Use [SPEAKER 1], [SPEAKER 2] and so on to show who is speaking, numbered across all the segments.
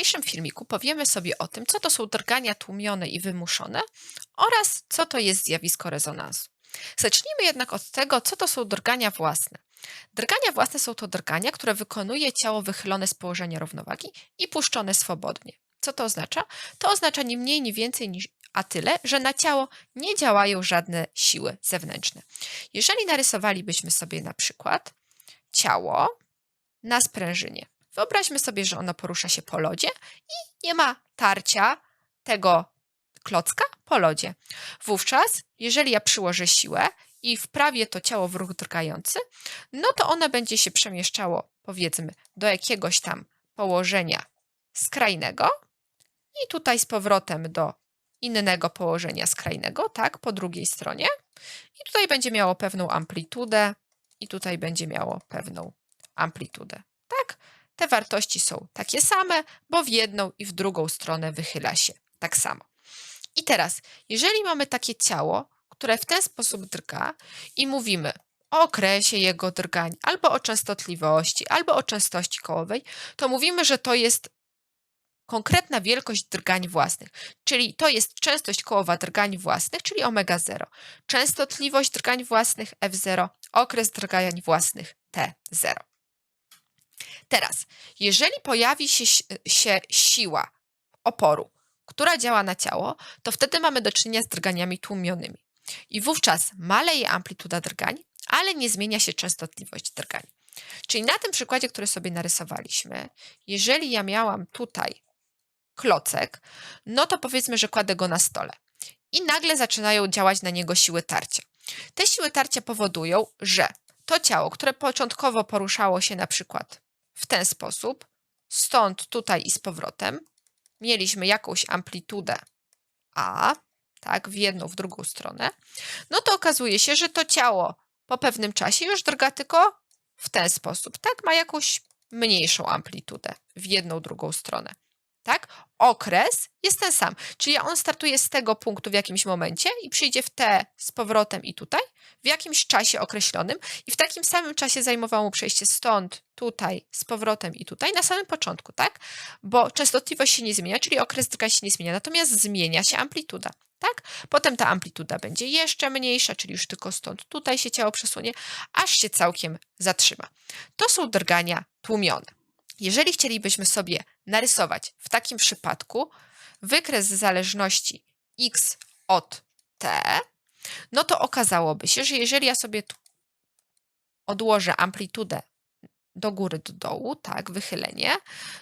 [SPEAKER 1] dzisiejszym filmiku powiemy sobie o tym, co to są drgania tłumione i wymuszone oraz co to jest zjawisko rezonansu. Zacznijmy jednak od tego, co to są drgania własne. Drgania własne są to drgania, które wykonuje ciało wychylone z położenia równowagi i puszczone swobodnie. Co to oznacza? To oznacza nie mniej, nie więcej niż a tyle, że na ciało nie działają żadne siły zewnętrzne. Jeżeli narysowalibyśmy sobie na przykład ciało na sprężynie, Wyobraźmy sobie, że ono porusza się po lodzie i nie ma tarcia tego klocka po lodzie. Wówczas, jeżeli ja przyłożę siłę i wprawię to ciało w ruch drgający, no to ono będzie się przemieszczało, powiedzmy, do jakiegoś tam położenia skrajnego i tutaj z powrotem do innego położenia skrajnego, tak, po drugiej stronie. I tutaj będzie miało pewną amplitudę i tutaj będzie miało pewną amplitudę. Te wartości są takie same, bo w jedną i w drugą stronę wychyla się tak samo. I teraz, jeżeli mamy takie ciało, które w ten sposób drga i mówimy o okresie jego drgań, albo o częstotliwości, albo o częstości kołowej, to mówimy, że to jest konkretna wielkość drgań własnych, czyli to jest częstość kołowa drgań własnych, czyli omega 0, częstotliwość drgań własnych F0, okres drgań własnych T0. Teraz, jeżeli pojawi się, się siła oporu, która działa na ciało, to wtedy mamy do czynienia z drganiami tłumionymi. I wówczas maleje amplituda drgań, ale nie zmienia się częstotliwość drgań. Czyli na tym przykładzie, który sobie narysowaliśmy, jeżeli ja miałam tutaj klocek, no to powiedzmy, że kładę go na stole i nagle zaczynają działać na niego siły tarcia. Te siły tarcia powodują, że to ciało, które początkowo poruszało się na przykład w ten sposób, stąd tutaj i z powrotem, mieliśmy jakąś amplitudę A, tak, w jedną, w drugą stronę, no to okazuje się, że to ciało po pewnym czasie już drga tylko w ten sposób, tak, ma jakąś mniejszą amplitudę w jedną, drugą stronę tak? Okres jest ten sam, czyli on startuje z tego punktu w jakimś momencie i przyjdzie w T z powrotem i tutaj, w jakimś czasie określonym i w takim samym czasie zajmowało mu przejście stąd, tutaj, z powrotem i tutaj na samym początku, tak? Bo częstotliwość się nie zmienia, czyli okres drgań się nie zmienia, natomiast zmienia się amplituda. Tak? Potem ta amplituda będzie jeszcze mniejsza, czyli już tylko stąd tutaj się ciało przesunie, aż się całkiem zatrzyma. To są drgania tłumione. Jeżeli chcielibyśmy sobie narysować w takim przypadku wykres zależności x od t, no to okazałoby się, że jeżeli ja sobie tu odłożę amplitudę do góry, do dołu, tak, wychylenie,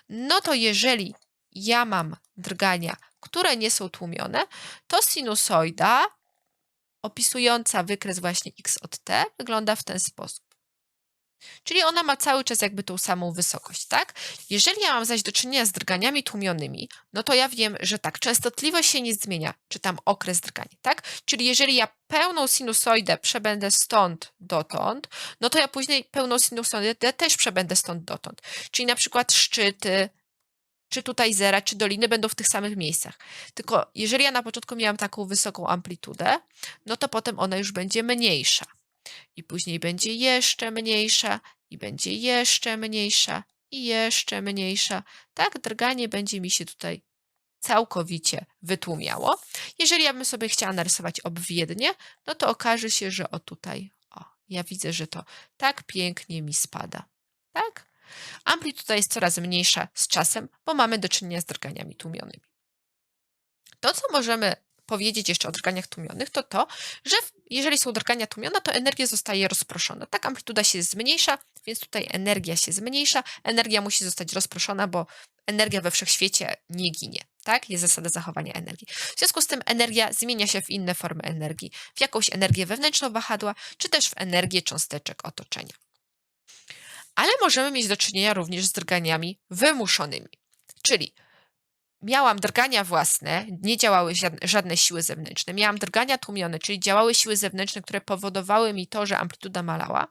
[SPEAKER 1] no to jeżeli ja mam drgania, które nie są tłumione, to sinusoida opisująca wykres właśnie x od t wygląda w ten sposób. Czyli ona ma cały czas jakby tą samą wysokość, tak? Jeżeli ja mam zaś do czynienia z drganiami tłumionymi, no to ja wiem, że tak, częstotliwość się nie zmienia, czy tam okres drgania, tak? Czyli jeżeli ja pełną sinusoidę przebędę stąd dotąd, no to ja później pełną sinusoidę też przebędę stąd dotąd. Czyli na przykład szczyty, czy tutaj zera, czy doliny będą w tych samych miejscach. Tylko jeżeli ja na początku miałam taką wysoką amplitudę, no to potem ona już będzie mniejsza i później będzie jeszcze mniejsza, i będzie jeszcze mniejsza, i jeszcze mniejsza. Tak, drganie będzie mi się tutaj całkowicie wytłumiało. Jeżeli ja bym sobie chciała narysować obwiednie, no to okaże się, że o tutaj, o, ja widzę, że to tak pięknie mi spada. Tak? Amplituda jest coraz mniejsza z czasem, bo mamy do czynienia z drganiami tłumionymi. To, co możemy powiedzieć jeszcze o drganiach tłumionych, to to, że jeżeli są drgania tłumione, to energia zostaje rozproszona. Tak, amplituda się zmniejsza, więc tutaj energia się zmniejsza. Energia musi zostać rozproszona, bo energia we wszechświecie nie ginie. Tak? Jest zasada zachowania energii. W związku z tym energia zmienia się w inne formy energii, w jakąś energię wewnętrzną wahadła, czy też w energię cząsteczek otoczenia. Ale możemy mieć do czynienia również z drganiami wymuszonymi, czyli miałam drgania własne, nie działały żadne siły zewnętrzne. Miałam drgania tłumione, czyli działały siły zewnętrzne, które powodowały mi to, że amplituda malała.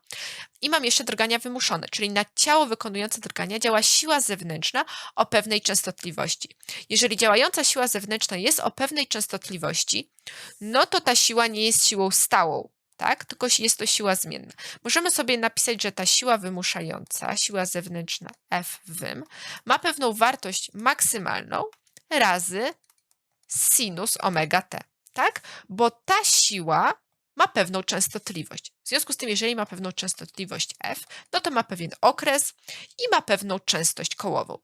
[SPEAKER 1] I mam jeszcze drgania wymuszone, czyli na ciało wykonujące drgania działa siła zewnętrzna o pewnej częstotliwości. Jeżeli działająca siła zewnętrzna jest o pewnej częstotliwości, no to ta siła nie jest siłą stałą, tak? Tylko jest to siła zmienna. Możemy sobie napisać, że ta siła wymuszająca, siła zewnętrzna F wym, ma pewną wartość maksymalną razy sinus omega t, tak? Bo ta siła ma pewną częstotliwość. W związku z tym, jeżeli ma pewną częstotliwość f, no to ma pewien okres i ma pewną częstość kołową.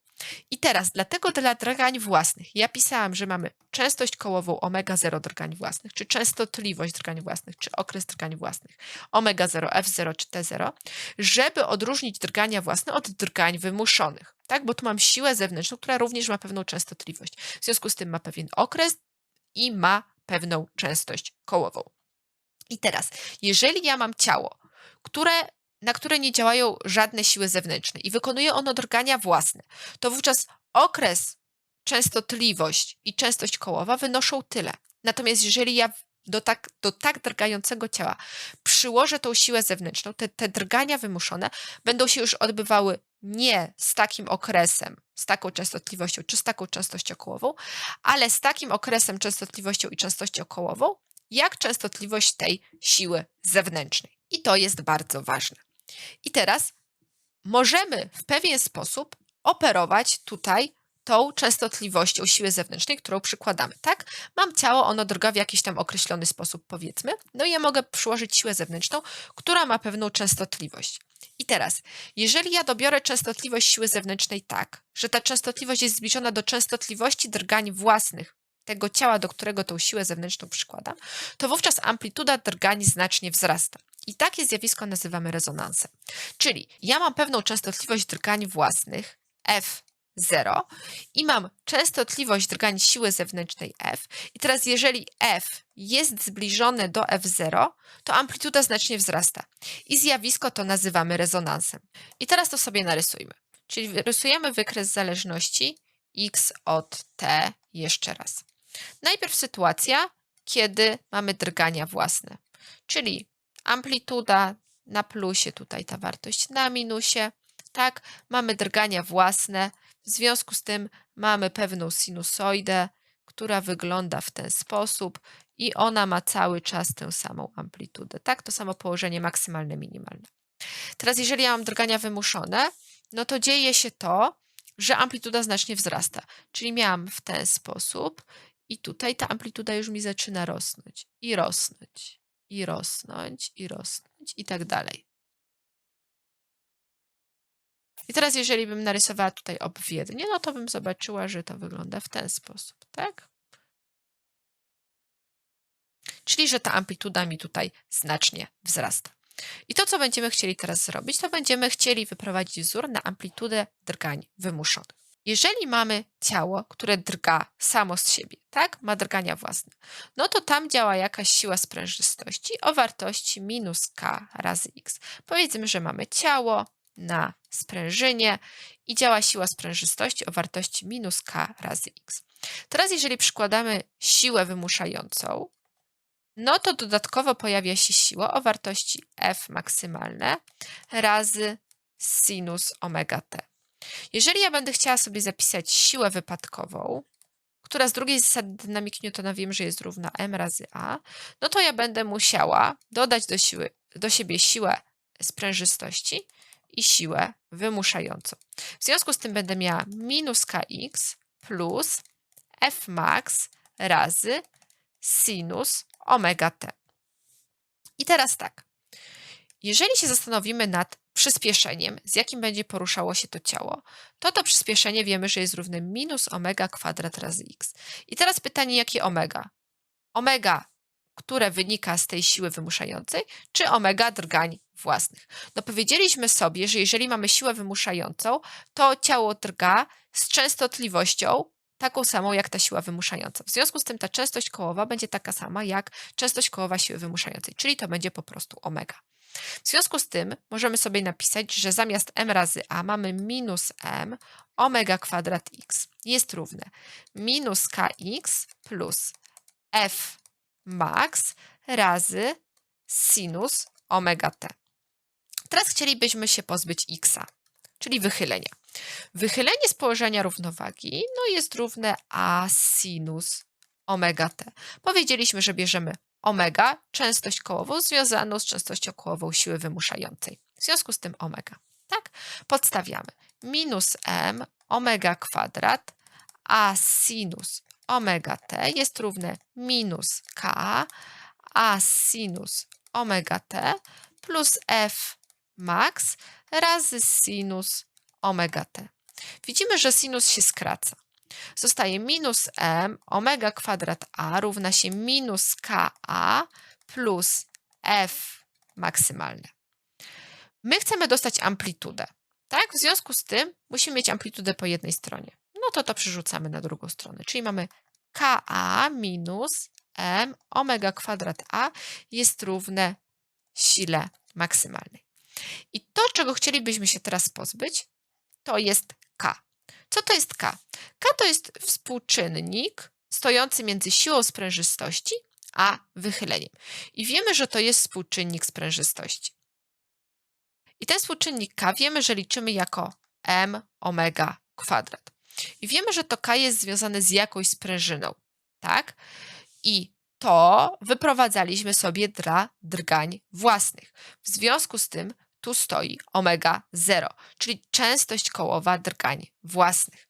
[SPEAKER 1] I teraz, dlatego dla drgań własnych, ja pisałam, że mamy częstość kołową omega 0 drgań własnych, czy częstotliwość drgań własnych, czy okres drgań własnych, omega 0, f0 czy t0, żeby odróżnić drgania własne od drgań wymuszonych, tak? Bo tu mam siłę zewnętrzną, która również ma pewną częstotliwość. W związku z tym ma pewien okres i ma pewną częstość kołową. I teraz, jeżeli ja mam ciało, które, na które nie działają żadne siły zewnętrzne i wykonuje ono drgania własne, to wówczas okres, częstotliwość i częstość kołowa wynoszą tyle. Natomiast jeżeli ja do tak, do tak drgającego ciała przyłożę tą siłę zewnętrzną, te, te drgania wymuszone będą się już odbywały nie z takim okresem, z taką częstotliwością czy z taką częstością kołową, ale z takim okresem, częstotliwością i częstością kołową, jak częstotliwość tej siły zewnętrznej. I to jest bardzo ważne. I teraz możemy w pewien sposób operować tutaj tą częstotliwością siły zewnętrznej, którą przykładamy, tak? Mam ciało, ono drga w jakiś tam określony sposób, powiedzmy, no i ja mogę przyłożyć siłę zewnętrzną, która ma pewną częstotliwość. I teraz, jeżeli ja dobiorę częstotliwość siły zewnętrznej tak, że ta częstotliwość jest zbliżona do częstotliwości drgań własnych tego ciała, do którego tą siłę zewnętrzną przykładam, to wówczas amplituda drgań znacznie wzrasta. I takie zjawisko nazywamy rezonansem. Czyli ja mam pewną częstotliwość drgań własnych, F0, i mam częstotliwość drgań siły zewnętrznej F. I teraz, jeżeli F jest zbliżone do F0, to amplituda znacznie wzrasta. I zjawisko to nazywamy rezonansem. I teraz to sobie narysujmy. Czyli rysujemy wykres zależności x od t jeszcze raz. Najpierw sytuacja, kiedy mamy drgania własne, czyli amplituda na plusie, tutaj ta wartość na minusie, tak, mamy drgania własne, w związku z tym mamy pewną sinusoidę, która wygląda w ten sposób i ona ma cały czas tę samą amplitudę, tak, to samo położenie maksymalne, minimalne. Teraz jeżeli ja mam drgania wymuszone, no to dzieje się to, że amplituda znacznie wzrasta, czyli miałam w ten sposób i tutaj ta amplituda już mi zaczyna rosnąć i rosnąć, i rosnąć, i rosnąć, i tak dalej. I teraz, jeżeli bym narysowała tutaj obwiednie, no to bym zobaczyła, że to wygląda w ten sposób, tak? Czyli, że ta amplituda mi tutaj znacznie wzrasta. I to, co będziemy chcieli teraz zrobić, to będziemy chcieli wyprowadzić wzór na amplitudę drgań wymuszonych. Jeżeli mamy ciało, które drga samo z siebie, tak, ma drgania własne, no to tam działa jakaś siła sprężystości o wartości minus k razy x. Powiedzmy, że mamy ciało na sprężynie i działa siła sprężystości o wartości minus k razy x. Teraz, jeżeli przykładamy siłę wymuszającą, no to dodatkowo pojawia się siła o wartości f maksymalne razy sinus omega t. Jeżeli ja będę chciała sobie zapisać siłę wypadkową, która z drugiej zasady dynamiki Newtona wiem, że jest równa m razy a, no to ja będę musiała dodać do, siły, do siebie siłę sprężystości i siłę wymuszającą. W związku z tym będę miała minus kx plus f max razy sinus omega t. I teraz tak, jeżeli się zastanowimy nad przyspieszeniem, z jakim będzie poruszało się to ciało, to to przyspieszenie wiemy, że jest równe minus omega kwadrat razy x. I teraz pytanie, jakie omega? Omega, które wynika z tej siły wymuszającej, czy omega drgań własnych? No powiedzieliśmy sobie, że jeżeli mamy siłę wymuszającą, to ciało drga z częstotliwością taką samą jak ta siła wymuszająca. W związku z tym ta częstość kołowa będzie taka sama jak częstość kołowa siły wymuszającej, czyli to będzie po prostu omega. W związku z tym możemy sobie napisać, że zamiast m razy a mamy minus m omega kwadrat x jest równe minus kx plus f max razy sinus omega t. Teraz chcielibyśmy się pozbyć x, czyli wychylenia. Wychylenie z położenia równowagi no jest równe a sinus omega t. Powiedzieliśmy, że bierzemy omega, częstość kołową związaną z częstością kołową siły wymuszającej. W związku z tym omega. Tak? Podstawiamy. Minus m omega kwadrat a sinus omega t jest równe minus k a sinus omega t plus f max razy sinus omega t. Widzimy, że sinus się skraca. Zostaje minus m omega kwadrat a równa się minus ka plus f maksymalne. My chcemy dostać amplitudę. Tak? W związku z tym musimy mieć amplitudę po jednej stronie. No to to przerzucamy na drugą stronę. Czyli mamy ka minus m omega kwadrat a jest równe sile maksymalnej. I to, czego chcielibyśmy się teraz pozbyć, to jest k. Co to jest k? k to jest współczynnik stojący między siłą sprężystości a wychyleniem. I wiemy, że to jest współczynnik sprężystości. I ten współczynnik k wiemy, że liczymy jako m omega kwadrat. I wiemy, że to k jest związane z jakąś sprężyną, tak? I to wyprowadzaliśmy sobie dla drgań własnych. W związku z tym tu stoi omega 0, czyli częstość kołowa drgań własnych.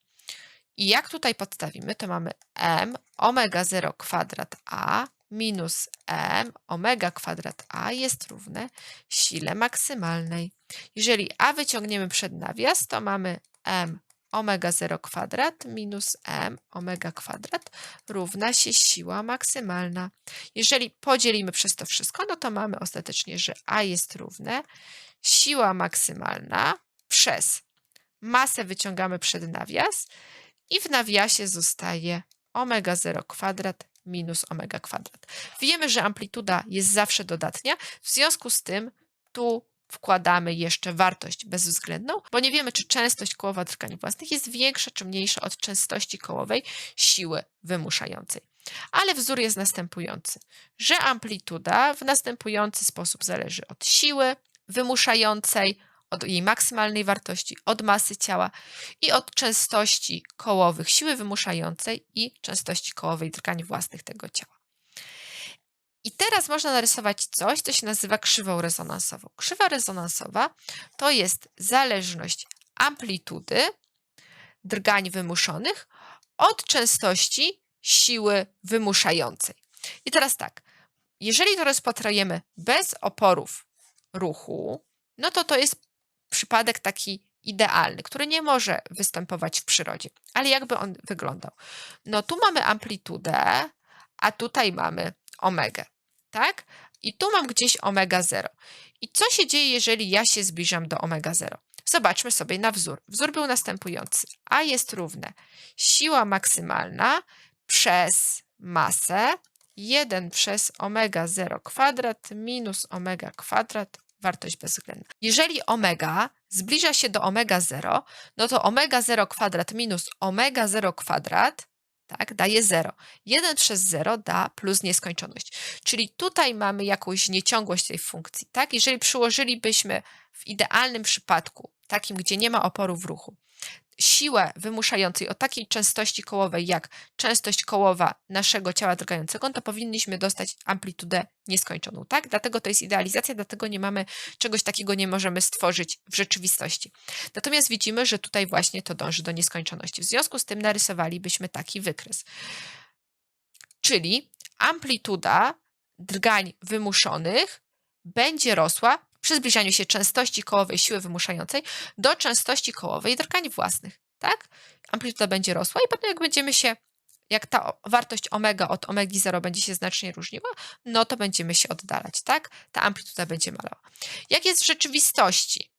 [SPEAKER 1] I jak tutaj podstawimy, to mamy m omega 0 kwadrat a minus m omega kwadrat a jest równe sile maksymalnej. Jeżeli a wyciągniemy przed nawias, to mamy m omega 0 kwadrat minus m omega kwadrat równa się siła maksymalna. Jeżeli podzielimy przez to wszystko, no to mamy ostatecznie, że a jest równe siła maksymalna przez masę wyciągamy przed nawias i w nawiasie zostaje omega 0 kwadrat minus omega kwadrat. Wiemy, że amplituda jest zawsze dodatnia, w związku z tym tu wkładamy jeszcze wartość bezwzględną, bo nie wiemy, czy częstość kołowa drgań własnych jest większa czy mniejsza od częstości kołowej siły wymuszającej. Ale wzór jest następujący, że amplituda w następujący sposób zależy od siły wymuszającej, od jej maksymalnej wartości, od masy ciała i od częstości kołowych siły wymuszającej i częstości kołowej drgań własnych tego ciała. I teraz można narysować coś, co się nazywa krzywą rezonansową. Krzywa rezonansowa to jest zależność amplitudy drgań wymuszonych od częstości siły wymuszającej. I teraz tak, jeżeli to rozpatrujemy bez oporów ruchu, no to to jest przypadek taki idealny, który nie może występować w przyrodzie. Ale jakby on wyglądał? No tu mamy amplitudę, a tutaj mamy omegę tak? I tu mam gdzieś omega 0. I co się dzieje, jeżeli ja się zbliżam do omega 0? Zobaczmy sobie na wzór. Wzór był następujący. A jest równe siła maksymalna przez masę 1 przez omega 0 kwadrat minus omega kwadrat wartość bezwzględna. Jeżeli omega zbliża się do omega 0, no to omega 0 kwadrat minus omega 0 kwadrat tak, daje 0. 1 przez 0 da plus nieskończoność. Czyli tutaj mamy jakąś nieciągłość tej funkcji. Tak? Jeżeli przyłożylibyśmy w idealnym przypadku, takim, gdzie nie ma oporu w ruchu, siłę wymuszającej o takiej częstości kołowej jak częstość kołowa naszego ciała drgającego, to powinniśmy dostać amplitudę nieskończoną, tak? Dlatego to jest idealizacja, dlatego nie mamy czegoś takiego, nie możemy stworzyć w rzeczywistości. Natomiast widzimy, że tutaj właśnie to dąży do nieskończoności. W związku z tym narysowalibyśmy taki wykres. Czyli amplituda drgań wymuszonych będzie rosła przy zbliżaniu się częstości kołowej siły wymuszającej do częstości kołowej drgań własnych, tak? Amplituda będzie rosła i potem jak będziemy się, jak ta wartość omega od omegi 0 będzie się znacznie różniła, no to będziemy się oddalać, tak? Ta amplituda będzie malała. Jak jest w rzeczywistości?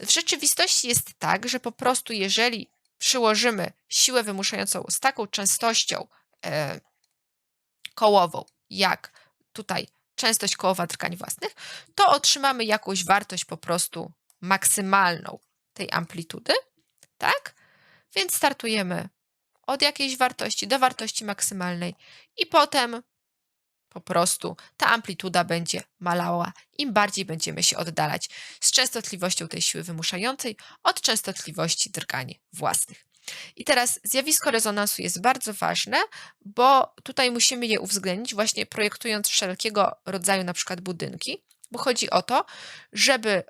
[SPEAKER 1] W rzeczywistości jest tak, że po prostu jeżeli przyłożymy siłę wymuszającą z taką częstością e, kołową, jak tutaj częstość kołowa drgań własnych, to otrzymamy jakąś wartość po prostu maksymalną tej amplitudy, tak? Więc startujemy od jakiejś wartości do wartości maksymalnej i potem po prostu ta amplituda będzie malała, im bardziej będziemy się oddalać z częstotliwością tej siły wymuszającej od częstotliwości drgań własnych. I teraz zjawisko rezonansu jest bardzo ważne, bo tutaj musimy je uwzględnić właśnie projektując wszelkiego rodzaju na przykład budynki, bo chodzi o to, żeby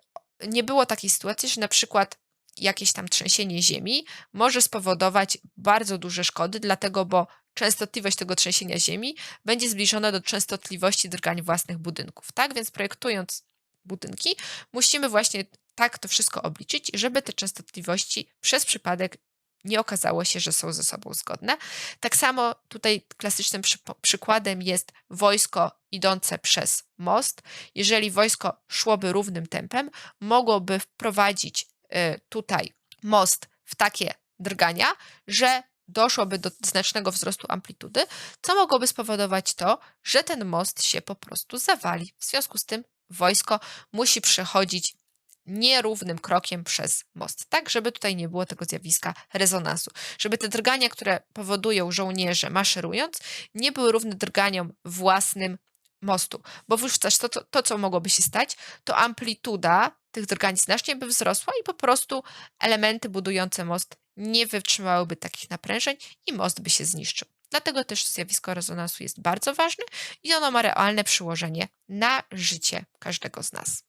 [SPEAKER 1] nie było takiej sytuacji, że na przykład jakieś tam trzęsienie ziemi może spowodować bardzo duże szkody, dlatego bo częstotliwość tego trzęsienia ziemi będzie zbliżona do częstotliwości drgań własnych budynków. Tak więc projektując budynki, musimy właśnie tak to wszystko obliczyć, żeby te częstotliwości przez przypadek nie okazało się, że są ze sobą zgodne. Tak samo tutaj klasycznym przypo- przykładem jest wojsko idące przez most. Jeżeli wojsko szłoby równym tempem, mogłoby wprowadzić y, tutaj most w takie drgania, że doszłoby do znacznego wzrostu amplitudy, co mogłoby spowodować to, że ten most się po prostu zawali. W związku z tym wojsko musi przechodzić nierównym krokiem przez most, tak żeby tutaj nie było tego zjawiska rezonansu, żeby te drgania, które powodują żołnierze maszerując, nie były równe drganiom własnym mostu, bo wówczas to, to, to, co mogłoby się stać, to amplituda tych drgań znacznie by wzrosła i po prostu elementy budujące most nie wytrzymałyby takich naprężeń i most by się zniszczył. Dlatego też zjawisko rezonansu jest bardzo ważne i ono ma realne przełożenie na życie każdego z nas.